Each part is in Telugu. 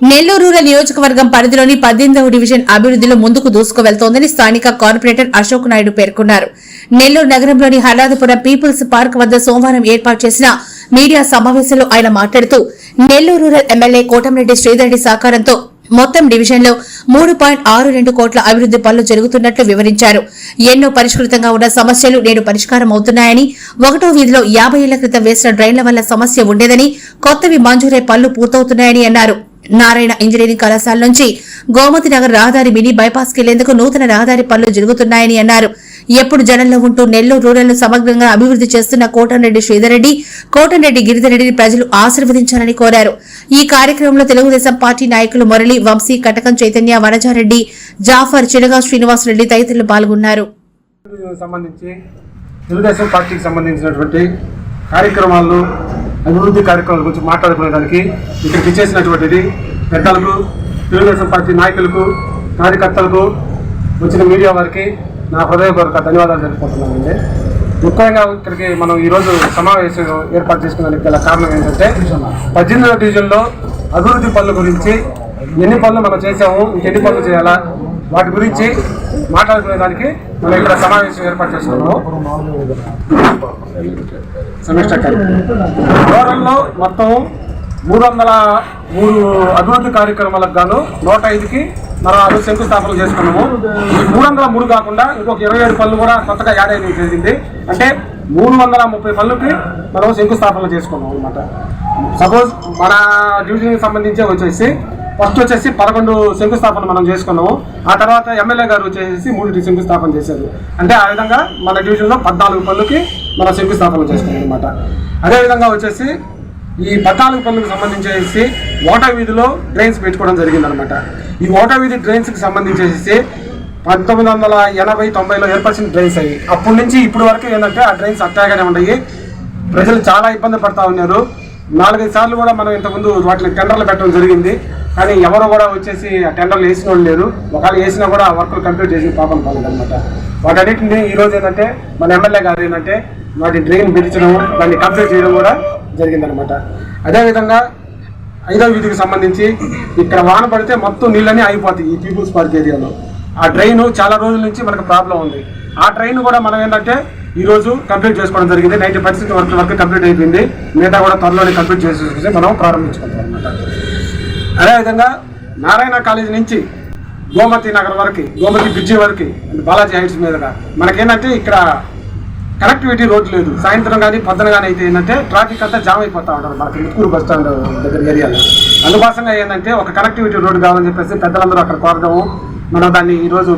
నెల్లూరు రూరల్ నియోజకవర్గం పరిధిలోని పద్దెనిమిదవ డివిజన్ అభివృద్దిలో ముందుకు దూసుకు వెళ్తోందని స్థానిక కార్పొరేటర్ అశోక్ నాయుడు పేర్కొన్నారు. నెల్లూరు నగరంలోని హలాదపురం పీపుల్స్ పార్క్ వద్ద సోమవారం ఏర్పాటు చేసిన మీడియా సమావేశంలో ఆయన మాట్లాడుతూ నెల్లూరు రూరల్ ఎమ్మెల్యే కోటంరెడ్డి శ్రీధర్రెడ్డి సహకారంతో మొత్తం డివిజన్లో మూడు పాయింట్ ఆరు రెండు కోట్ల అభివృద్ది పనులు జరుగుతున్నట్లు వివరించారు. ఎన్నో పరిష్కృతంగా ఉన్న సమస్యలు నేడు పరిష్కారం అవుతున్నాయని ఒకటో వీధిలో యాభై ఏళ్ళ క్రితం వేసిన డ్రైన్ల వల్ల సమస్య ఉండేదని కొత్తవి మంజూరై పనులు పూర్తవుతున్నాయని అన్నారు. నారాయణ ఇంజనీరింగ్ కళాశాల నుంచి గోమతి నగర్ రహదారి మినీ బైపాస్ కెళ్ళేందుకు నూతన రహదారి పనులు జరుగుతున్నాయని అన్నారు. ఎప్పుడు జనంలో ఉంటూ నెల్లూరు రూరల్ సమగ్రంగా అభివృద్ది చేస్తున్న కోటంరెడ్డి శ్రీధర్రెడ్డి కోటంరెడ్డి గిరిధర్రెడ్డిని ప్రజలు ఆశీర్వదించాలని కోరారు. ఈ కార్యక్రమంలో తెలుగుదేశం పార్టీ నాయకులు మురళి వంశీ కటకం చైతన్య వనజారెడ్డి జాఫర్ చినగా శ్రీనివాసరెడ్డి తదితరులు పాల్గొన్నారు. సంబంధించి తెలుగుదేశం పార్టీకి సంబంధించినటువంటి కార్యక్రమాలు అభివృద్ధి కార్యక్రమాల గురించి మాట్లాడుకునేదానికి ఇక్కడికి చేసినటువంటిది పెద్దలకు తెలుగుదేశం పార్టీ నాయకులకు కార్యకర్తలకు వచ్చిన మీడియా వారికి నా హృదయపూర్వక ధన్యవాదాలు తెలుపుకుంటున్నానండి. ముఖ్యంగా ఇక్కడికి మనం ఈరోజు సమావేశం ఏర్పాటు చేసుకునేందుకు గల కారణం ఏంటంటే పద్దెనిమిదవ డివిజన్లో అభివృద్ధి పనుల గురించి ఎన్ని పనులు మనం చేసాము ఇంకెన్ని పనులు చేయాలా వాటి గురించి మాట్లాడుకునేదానికి మనం ఇక్కడ సమావేశం ఏర్పాటు చేసుకున్నాము. సమీక్ష దూరంలో మొత్తం మూడు వందల మూడు అభివృద్ధి కార్యక్రమాలకు గాను నూట ఐదుకి మనం అది శంకుస్థాపన చేసుకున్నాము. ఈ మూడు వందల మూడు కాకుండా ఇంకొక ఇరవై ఏడు పనులు కూడా కొత్తగా యాడ్ అయిన జరిగింది. అంటే మూడు వందల ముప్పై పనులకి మనం శంకుస్థాపన చేసుకున్నాం అనమాట సపోజ్ మన డివిజన్కి సంబంధించి వచ్చేసి ఫస్ట్ వచ్చేసి పదకొండు శంకుస్థాపన మనం చేసుకున్నాము. ఆ తర్వాత ఎమ్మెల్యే గారు వచ్చేసి మూడు శంకుస్థాపన చేశారు. అంటే ఆ విధంగా మన డివిజన్లో పద్నాలుగు పనులకి మనం శంకుస్థాపన చేసుకున్నాం అనమాట అదేవిధంగా వచ్చేసి ఈ పద్నాలుగు పనులకు సంబంధించేసి ఓటా వీధిలో డ్రైన్స్ పెట్టుకోవడం జరిగిందనమాట ఈ ఓటా వీధి డ్రైన్స్కి సంబంధించేసి పంతొమ్మిది వందల ఎనభై తొంభైలో ఏర్పరిచిన డ్రైన్స్ అయ్యి అప్పటి నుంచి ఇప్పటి వరకు ఏంటంటే ఆ డ్రైన్స్ అట్టాగానే ఉన్నాయి. ప్రజలు చాలా ఇబ్బంది పడతా ఉన్నారు. నాలుగైదు సార్లు కూడా మనం ఇంతకుముందు వాటిని టెండర్లు పెట్టడం జరిగింది. కానీ ఎవరు కూడా వచ్చేసి ఆ టెండర్లు వేసిన వాళ్ళు లేరు. ఒకవేళ వేసినా కూడా ఆ వర్క్లు కంప్లీట్ చేసి పాపం అనమాట వాటన్నిటిని ఈరోజు ఏంటంటే మన ఎమ్మెల్యే గారు ఏంటంటే వాటి డ్రైన్ పెంచడం దాన్ని కంప్లీట్ చేయడం కూడా జరిగిందనమాట. అదేవిధంగా ఐదో వీధికి సంబంధించి ఇక్కడ వాన పడితే మొత్తం నీళ్ళని అయిపోతాయి ఈ పీపుల్స్ పార్క్ ఏరియాలో. ఆ డ్రైన్ చాలా రోజుల నుంచి మనకు ప్రాబ్లం ఉంది. ఆ ట్రైన్ కూడా మనం ఏంటంటే ఈరోజు కంప్లీట్ చేసుకోవడం జరిగింది. Ninety percent work work complete అయిపోయింది. మిగతా కూడా త్వరలోనే కంప్లీట్ చేసేసి మనం ప్రారంభించుకుంటాం అనమాట అదేవిధంగా నారాయణ కాలేజీ నుంచి గోమతి నగర్ వరకు గోమతి బ్రిడ్జి వరకు బాలాజీ హైట్స్ మీదుగా మనకేంటంటే ఇక్కడ కనెక్టివిటీ రోడ్ లేదు. సాయంత్రం కానీ పొద్దున కానీ అయితే ఏంటంటే ట్రాఫిక్ అంతా జామ్ అయిపోతా ఉంటారు మనకి ముత్కూరు బస్ స్టాండ్ దగ్గర ఏరియాలో. అందుకోసంగా ఏంటంటే ఒక కనెక్టివిటీ రోడ్ కావాలని చెప్పేసి పెద్దలందరూ అక్కడ కోరడము మనం దాన్ని ఈ రోజు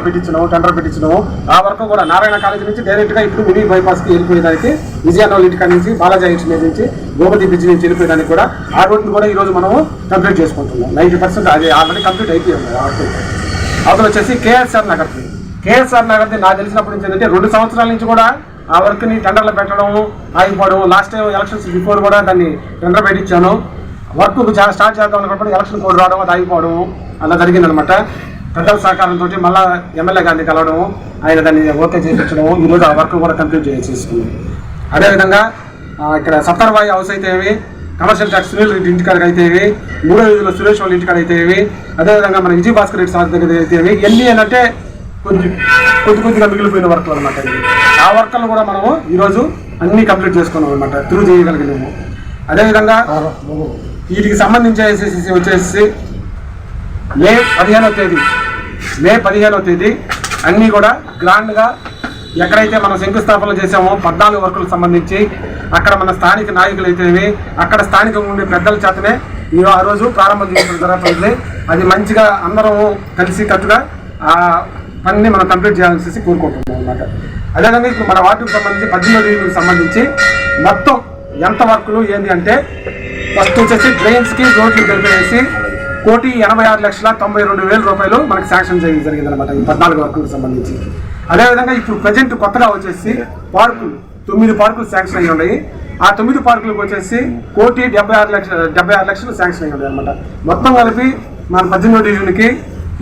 టెండర్ పెట్టించడం ఆ వరకు కూడా నారాయణ కాలేజీ నుంచి డైరెక్ట్గా ఇప్పుడు ముని బైపాస్కి వెళ్ళిపోయేదానికి విజయనగరం ఇంటికా నుంచి బాలాజీ హైట్స్ మీద నుంచి గోపతి బ్రిడ్జ్ నుంచి వెళ్ళిపోయేదానికి కూడా ఆ రోడ్ని కూడా ఈ రోజు మనము కంప్లీట్ చేసుకుంటున్నాం. నైంటీ పర్సెంట్ అది ఆల్రెడీ కంప్లీట్ అయిపోయింది ఆ వర్క్. అవతల వచ్చేసి కేఎస్ఆర్ నగర్. కేఎస్ఆర్ నగర్ది నాకు తెలిసినప్పటి నుంచి ఏంటంటే రెండు సంవత్సరాల నుంచి కూడా ఆ వర్క్ని టెండర్లు పెట్టడం ఆగిపోవడం. లాస్ట్ టైం ఎలక్షన్స్ బిఫోర్ కూడా దాన్ని టెండర్ పెట్టించాను వర్క్ స్టార్ట్ చేద్దాం అనుకున్నప్పుడు ఎలక్షన్ కోడ్ రావడం అది ఆగిపోవడం అలా జరిగిందనమాట పెద్దల సహకారంతో మళ్ళా ఎమ్మెల్యే గారిని కలవడం ఆయన దాన్ని ఓకే చేయించడం ఈరోజు ఆ వర్క్ కూడా కంప్లీట్ చేసేసుకుంది అదేవిధంగా ఇక్కడ సత్తర్వాయి హౌస్ అయితే ఏవి కమర్షియల్ ట్యాక్స్ సునీల్ రెడ్డి ఇంటికాడకి అయితే ఏవి మూడో రోజుల్లో సురేష్ వాళ్ళ ఇంటికాడ అయితే అదేవిధంగా మన విజయ్ భాస్కర్ రెడ్డి సార్ దగ్గర అయితే ఏవి ఎన్ని అంటే కొంచెం కొద్ది కొద్దిగా మిగిలిపోయిన వర్క్లు అనమాట ఆ వర్క్లను కూడా మనము ఈరోజు అన్ని కంప్లీట్ చేసుకున్నాం అనమాట త్రూ చేయగలిగినాము. అదేవిధంగా వీటికి సంబంధించి వచ్చేసి మే పదిహేనో తేదీ మే పదిహేనో తేదీ అన్నీ కూడా గ్రాండ్గా ఎక్కడైతే మనం శంకుస్థాపన చేసామో పద్నాలుగు వర్కులకు సంబంధించి అక్కడ మన స్థానిక నాయకులు అయితేవి అక్కడ స్థానికంగా ఉండే పెద్దల చేతనే ఈ ఆ రోజు ప్రారంభం చేయడం జరుగుతుంది. అది మంచిగా అందరం కలిసి కట్టుగా పనిని మనం కంప్లీట్ చేయాల్సి కోరుకుంటున్నాం అనమాట అదేవిధంగా ఇప్పుడు మన వాటికి సంబంధించి పద్దెనిమిది డివిజన్కి సంబంధించి మొత్తం ఎంత వర్కులు ఏంటి అంటే ఫస్ట్ వచ్చేసి డ్రైన్స్కి రోడ్లు కలిపేసి కోటి ఎనభై ఆరు లక్షల తొంభై రెండు వేల రూపాయలు మనకి శాంక్షన్ చేయడం జరిగింది అనమాట ఈ పద్నాలుగు వర్కులకు సంబంధించి. అదేవిధంగా ఇప్పుడు ప్రజెంట్ కొత్తగా వచ్చేసి పార్కులు తొమ్మిది పార్కులు శాంక్షన్ అయ్యి ఉన్నాయి. ఆ తొమ్మిది పార్కులకు వచ్చేసి కోటి డెబ్బై ఆరు లక్షల డెబ్బై ఆరు లక్షలు శాంక్షన్ అయ్యి ఉన్నాయి అనమాట మొత్తం కలిపి మన పద్దెనిమిది డివిజన్కి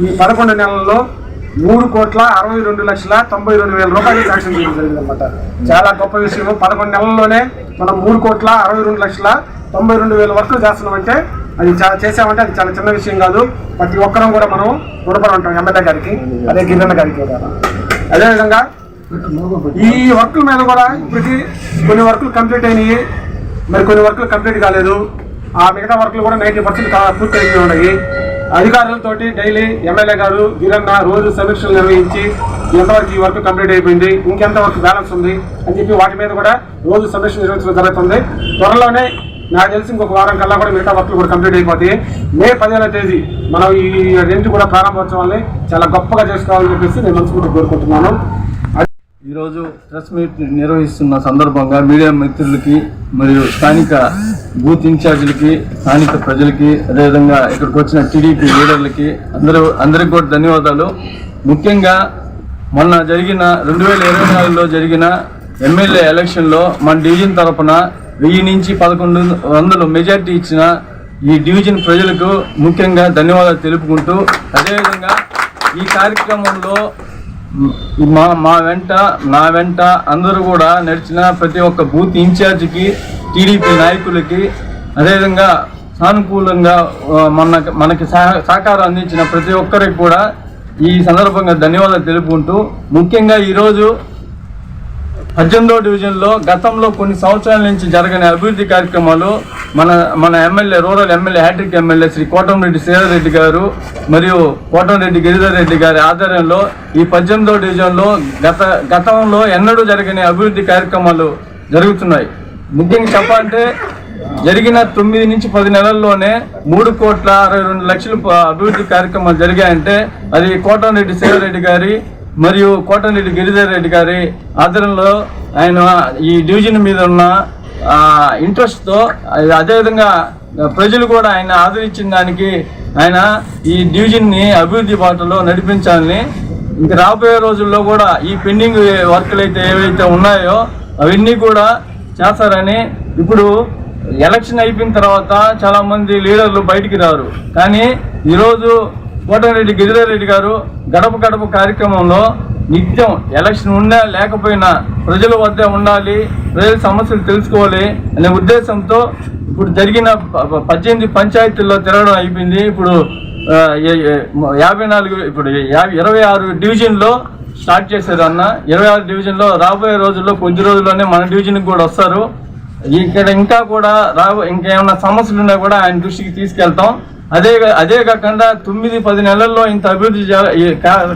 ఈ పదకొండు నెలల్లో మూడు కోట్ల అరవై రెండు లక్షల తొంభై రెండు వేల రూపాయలు శాంక్షన్ చేయడం జరిగిందనమాట చాలా గొప్ప విషయం. పదకొండు నెలల్లోనే మనం మూడు కోట్ల అరవై రెండు లక్షల తొంభై రెండు వేల వరకు చేస్తున్నామంటే అది చాలా చేసామంటే అది చాలా చిన్న విషయం కాదు. ప్రతి ఒక్కరం కూడా మనం రుణపడి ఉంటాం ఎమ్మెల్యే గారికి అదే గిరిజన గారికి అదేవిధంగా ఈ వర్కుల మీద కూడా ఇప్పటికి కొన్ని వర్కులు కంప్లీట్ అయినాయి. మరి కొన్ని వర్కులు కంప్లీట్ కాలేదు. ఆ మిగతా వర్కులు కూడా నైంటీ పర్సెంట్ పూర్తి అయిపోయి ఉన్నాయి. అధికారులతో డైలీ ఎమ్మెల్యే గారు వీరన్న రోజు సమీక్షలు నిర్వహించి ఎంతవరకు ఈ వర్క్ కంప్లీట్ అయిపోయింది ఇంకెంత వర్క్ బ్యాలెన్స్ ఉంది అని చెప్పి వాటి మీద కూడా రోజు సమీక్ష నిర్వహించడం జరుగుతుంది. త్వరలోనే నాకు తెలిసి ఇంకొక వారం కల్లా కూడా మిగతా వర్క్లు కూడా కంప్లీట్ అయిపోతాయి. మే పదిహేనో తేదీ మనం ఈ రెంట్ కూడా ప్రారంభోత్సవాన్ని చాలా గొప్పగా చేసుకోవాలని చెప్పేసి నేను మనసుకుంటూ కోరుకుంటున్నాను. ఈరోజు ప్రెస్ మీట్ నిర్వహిస్తున్న సందర్భంగా మీడియా మిత్రులకి మరియు స్థానిక బూత్ ఇన్ఛార్జీలకి స్థానిక ప్రజలకి అదేవిధంగా ఇక్కడికి వచ్చిన టీడీపీ లీడర్లకి అందరూ అందరికి కూడా ధన్యవాదాలు. ముఖ్యంగా మొన్న జరిగిన రెండు వేల ఇరవై నాలుగులో జరిగిన ఎమ్మెల్యే ఎలక్షన్లో మన డివిజన్ తరఫున వెయ్యి నుంచి పదకొండు వందలు మెజార్టీ ఇచ్చిన ఈ డివిజన్ ప్రజలకు ముఖ్యంగా ధన్యవాదాలు తెలుపుకుంటూ అదేవిధంగా ఈ కార్యక్రమంలో మా మా వెంట నా వెంట అందరూ కూడా నడిచిన ప్రతి ఒక్క బూత్ ఇన్ఛార్జికి టీడీపీ నాయకులకి అదేవిధంగా సానుకూలంగా మన మనకి సహకారం అందించిన ప్రతి ఒక్కరికి కూడా ఈ సందర్భంగా ధన్యవాదాలు తెలుపుకుంటూ ముఖ్యంగా ఈరోజు పద్దెనిమిదో డివిజన్లో గతంలో కొన్ని సంవత్సరాల నుంచి జరగని అభివృద్ధి కార్యక్రమాలు మన మన MLA rural MLA hat-trick MLA Shri Kotamreddy Sridharreddy గారు మరియు కోటంరెడ్డి గిరిధర్ రెడ్డి గారి ఆధ్వర్యంలో ఈ పద్దెనిమిదో డివిజన్లో గత గతంలో ఎన్నడూ జరగని అభివృద్ధి కార్యక్రమాలు జరుగుతున్నాయి. ముఖ్యంగా చెప్పాలంటే జరిగిన తొమ్మిది నుంచి పది నెలల్లోనే మూడు కోట్ల అరవై రెండు లక్షలు అభివృద్ధి కార్యక్రమాలు జరిగాయంటే అది కోటంరెడ్డి శ్రీధర్రెడ్డి గారి మరియు కోటరెడ్డి గిరిధర్ రెడ్డి గారి ఆధ్వర్యంలో ఆయన ఈ డివిజన్ మీద ఉన్న ఇంట్రెస్ట్తో అదేవిధంగా ప్రజలు కూడా ఆయన ఆదరించిన దానికి ఆయన ఈ డివిజన్ని అభివృద్ధి బాటలో నడిపించాలని ఇంక రాబోయే రోజుల్లో కూడా ఈ పెండింగ్ వర్క్లు అయితే ఏవైతే ఉన్నాయో అవన్నీ కూడా చేస్తారని ఇప్పుడు ఎలక్షన్ అయిపోయిన తర్వాత చాలామంది లీడర్లు బయటికి రారు. కానీ ఈరోజు కోటరెడ్డి గిరిధర్ రెడ్డి గారు గడప గడప కార్యక్రమంలో నిత్యం ఎలక్షన్ ఉన్నా లేకపోయినా ప్రజల వద్ద ఉండాలి ప్రజల సమస్యలు తెలుసుకోవాలి అనే ఉద్దేశంతో ఇప్పుడు జరిగిన పద్దెనిమిది పంచాయతీల్లో తిరగడం అయిపోయింది. ఇప్పుడు యాభై నాలుగు ఇప్పుడు యాభై ఇరవై ఆరు డివిజన్లో స్టార్ట్ చేశారు అన్న. ఇరవై ఆరు డివిజన్లో రాబోయే రోజుల్లో కొద్ది రోజుల్లోనే మన డివిజన్కి కూడా వస్తారు. ఇక్కడ ఇంకా కూడా రాబో ఇంకేమైనా సమస్యలు ఉన్నా కూడా ఆయన దృష్టికి తీసుకెళ్తాం. అదే అదే కాకుండా తొమ్మిది పది నెలల్లో ఇంత అభివృద్ధి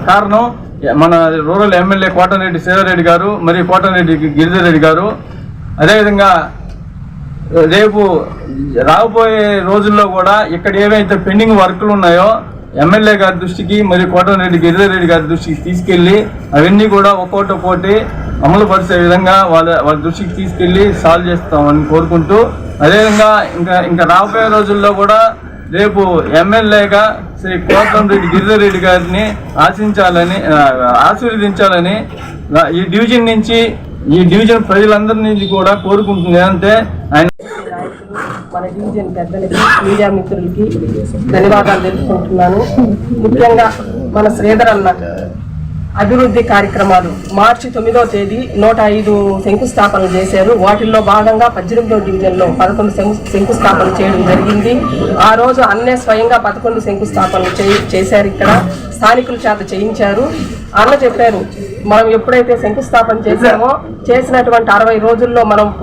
కారణం మన రూరల్ ఎమ్మెల్యే కోటరెడ్డి శ్రీధర్రెడ్డి గారు మరి కోటరెడ్డి గిరిధర్ రెడ్డి గారు. అదేవిధంగా రేపు రాబోయే రోజుల్లో కూడా ఇక్కడ ఏవైతే పెండింగ్ వర్కులు ఉన్నాయో ఎమ్మెల్యే గారి దృష్టికి మరియు కోటరెడ్డి గిరిధర్ రెడ్డి గారి దృష్టికి తీసుకెళ్ళి అవన్నీ కూడా ఒక్కోటి ఒక్కోటి అమలు పరిచే విధంగా వాళ్ళ వాళ్ళ దృష్టికి తీసుకెళ్ళి సాల్వ్ చేస్తామని కోరుకుంటూ అదేవిధంగా ఇంకా ఇంకా రాబోయే రోజుల్లో కూడా రేపు ఎమ్మెల్యేగా శ్రీ కోటరెడ్డి గిరిధర్ రెడ్డి గారిని ఆశించాలని ఆశీర్వదించాలని ఈ డివిజన్ నుంచి ఈ డివిజన్ ప్రజలందరి నుంచి కూడా కోరుకుంటుంది. అంటే ఆయన మన డివిజన్ పెద్దలకి మీడియా మిత్రులకి ధన్యవాదాలు తెలుసుకుంటున్నాను ముఖ్యంగా మన శ్రీధర్ అన్న అభివృద్ధి కార్యక్రమాలు. మార్చి తొమ్మిదవ తేదీ నూట ఐదు శంకుస్థాపనలు చేశారు. వాటిల్లో భాగంగా పద్దెనిమిదవ డివిజన్లో పదకొండు శంకు శంకుస్థాపనలు చేయడం జరిగింది. ఆ రోజు అన్నే స్వయంగా పదకొండు శంకుస్థాపనలు చే- చేశారు ఇక్కడ. స్థానికుల చేత చేయించారు. అన్న చెప్పారు మనం ఎప్పుడైతే శంకుస్థాపన చేశామో చేసినటువంటి అరవై రోజుల్లో మనం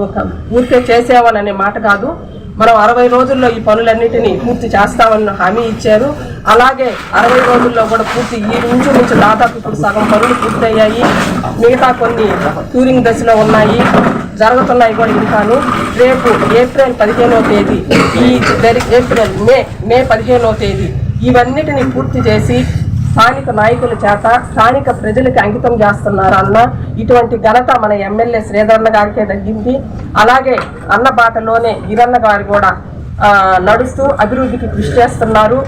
ఊరికే చేసామని మాట కాదు. మనం అరవై రోజుల్లో ఈ పనులన్నిటినీ పూర్తి చేస్తామని హామీ ఇచ్చారు. అలాగే అరవై రోజుల్లో కూడా పూర్తి ఈ నుంచి నుంచి దాదాపు ఇప్పుడు సగం పనులు పూర్తయ్యాయి. మిగతా కొన్ని టూరింగ్ దశలో ఉన్నాయి. జరుగుతున్నాయి కూడా ఇంకాను. రేపు ఏప్రిల్ పదిహేనో తేదీ ఈ ఏప్రిల్ మే మే పదిహేనో తేదీ ఇవన్నిటిని పూర్తి చేసి స్థానిక నాయకుల చేత స్థానిక ప్రజలకు అంకితం చేస్తున్నారు అన్న ఇటువంటి ఘనత మన ఎమ్మెల్యే శ్రీధరన్న గారికే తగ్గింది. అలాగే అన్న బాటలోనే ఈరన్న గారు కూడా నడుస్తూ అభివృద్ధికి కృషి చేస్తున్నారు.